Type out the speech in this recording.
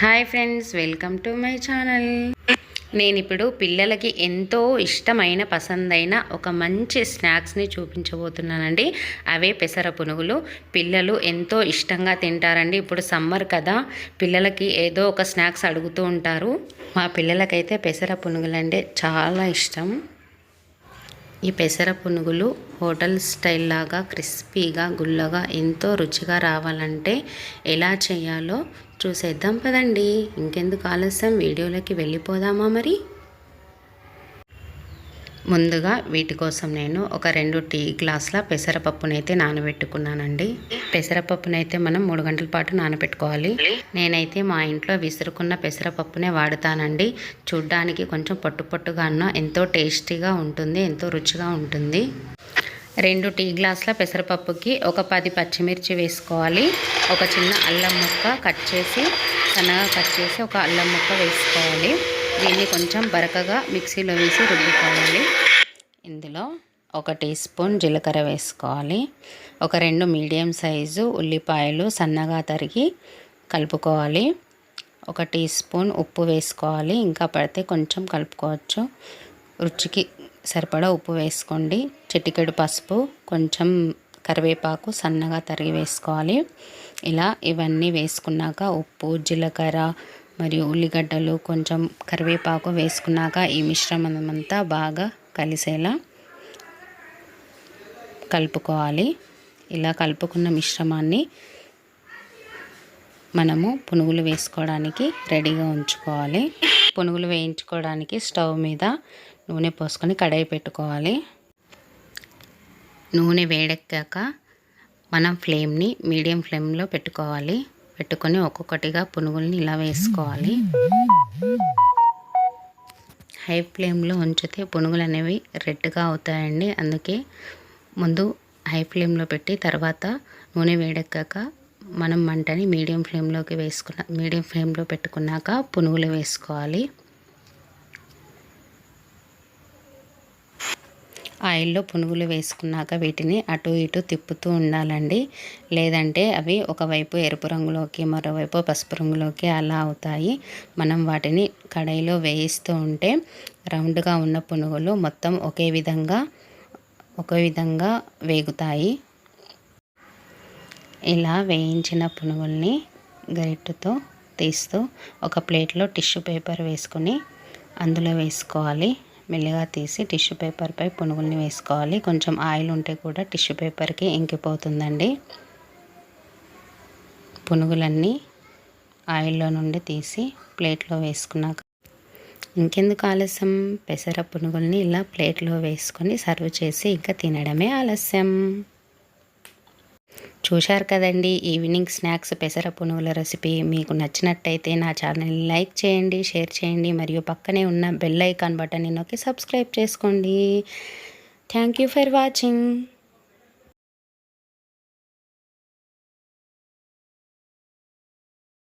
Hi friends welcome to my channel. నేను ఇప్పుడు పిల్లలకి ఎంతో ఇష్టమైన పసందైన ఒక మంచి స్నాక్స్ని చూపించబోతున్నానండి. అవే పెసర పునుగులు. పిల్లలు ఎంతో ఇష్టంగా తింటారండి. ఇప్పుడు సమ్మర్ కదా పిల్లలకి ఏదో ఒక స్నాక్స్ అడుగుతూ ఉంటారు. మా పిల్లలకైతే పెసర పునుగులు అంటే చాలా ఇష్టం. ఈ పెసర పునుగులు హోటల్ స్టైల్ లాగా క్రిస్పీగా గుల్లగా ఎంతో రుచిగా రావాలంటే ఎలా చేయాలో చూసేద్దాం పదండి. ఇంకెందుకు ఆలస్యం? వీడియోలోకి వెళ్ళిపోదామా మరి? ముందుగా వీటి కోసం నేను ఒక రెండు టీ గ్లాసుల పెసరపప్పునైతే నానబెట్టుకున్నానండి. పెసరపప్పునైతే మనం మూడు గంటల పాటు నానబెట్టుకోవాలి. నేనైతే మా ఇంట్లో విసురుకున్న పెసరపప్పునే వాడుతానండి. చూడ్డానికి కొంచెం పొట్టు పొట్టుగా అన్న ఎంతో టేస్టీగా ఉంటుంది ఎంతో రుచిగా ఉంటుంది. రెండు టీ గ్లాసుల పెసరపప్పుకి ఒక పది పచ్చిమిర్చి వేసుకోవాలి. ఒక చిన్న అల్లం ముక్క కట్ చేసి సన్నగా కట్ చేసి ఒక అల్లం ముక్క వేసుకోవాలి. దీన్ని కొంచెం బరకగా మిక్సీలో వేసి రుబ్బుకోవాలి. ఇందులో ఒక టీ స్పూన్ జీలకర్ర వేసుకోవాలి. ఒక రెండు మీడియం సైజు ఉల్లిపాయలు సన్నగా తరిగి కలుపుకోవాలి. ఒక టీ స్పూన్ ఉప్పు వేసుకోవాలి. ఇంకా పడితే కొంచెం కలుపుకోవచ్చు. రుచికి సరిపడా ఉప్పు వేసుకోండి. చిటికెడు పసుపు కొంచెం కరివేపాకు సన్నగా తరిగి వేసుకోవాలి. ఇలా ఇవన్నీ వేసుకున్నాక ఉప్పు జీలకర్ర మరియు ఉల్లిగడ్డలు కొంచెం కరివేపాకు వేసుకున్నాక ఈ మిశ్రమం అంతా బాగా కలిసేలా కలుపుకోవాలి. ఇలా కలుపుకున్న మిశ్రమాన్ని మనము పునుగులు వేసుకోవడానికి రెడీగా ఉంచుకోవాలి. పునుగులు వేయించుకోవడానికి స్టవ్ మీద నూనె పోసుకొని కడాయి పెట్టుకోవాలి. నూనె వేడెక్కాక మనం ఫ్లేమ్ని మీడియం ఫ్లేమ్లో పెట్టుకోవాలి. పెట్టుకొని ఒక్కొక్కటిగా పునుగుల్ని ఇలా వేసుకోవాలి. హై ఫ్లేమ్లో ఉంచితే పునుగులు అనేవి రెడ్గా అవుతాయండి. అందుకే ముందు హై ఫ్లేమ్లో పెట్టి తర్వాత నూనె వేడెక్కాక మనం మంటని మీడియం ఫ్లేమ్లోకి వేసుకున్న మీడియం ఫ్లేమ్లో పెట్టుకున్నాక పునుగులు వేసుకోవాలి. ఆయిల్లో పునుగులు వేసుకున్నాక వీటిని అటు ఇటు తిప్పుతూ ఉండాలండి. లేదంటే అవి ఒకవైపు ఎరుపు రంగులోకి మరోవైపు పసుపు రంగులోకి అలా అవుతాయి. మనం వాటిని కడాయిలో వేయిస్తూ ఉంటే రౌండ్గా ఉన్న పునుగులు మొత్తం ఒకే విధంగా ఒకే విధంగా వేగుతాయి. ఇలా వేయించిన పునుగుల్ని గరిటెతో తీస్తూ ఒక ప్లేట్లో టిష్యూ పేపర్ వేసుకొని అందులో వేసుకోవాలి. మెల్లిగా తీసి టిష్యూ పేపర్పై పునుగుల్ని వేసుకోవాలి. కొంచెం ఆయిల్ ఉంటే కూడా టిష్యూ పేపర్కి ఇంకిపోతుందండి. పునుగులన్నీ ఆయిల్లో నుండి తీసి ప్లేట్లో వేసుకున్నాక ఇంకెందుకు ఆలస్యం? పెసర పునుగుల్ని ఇలా ప్లేట్లో వేసుకొని సర్వ్ చేసి ఇంకా తినడమే ఆలస్యం. చూశారు కదండి. ఈవినింగ్ స్నాక్స్ పెసర పునుగుల రెసిపీ మీకు నచ్చినట్టయితే నా ఛానల్ని లైక్ చేయండి షేర్ చేయండి మరియు పక్కనే ఉన్న బెల్ ఐకాన్ బటన్ని నొక్కి సబ్స్క్రైబ్ చేసుకోండి. Thank you for watching.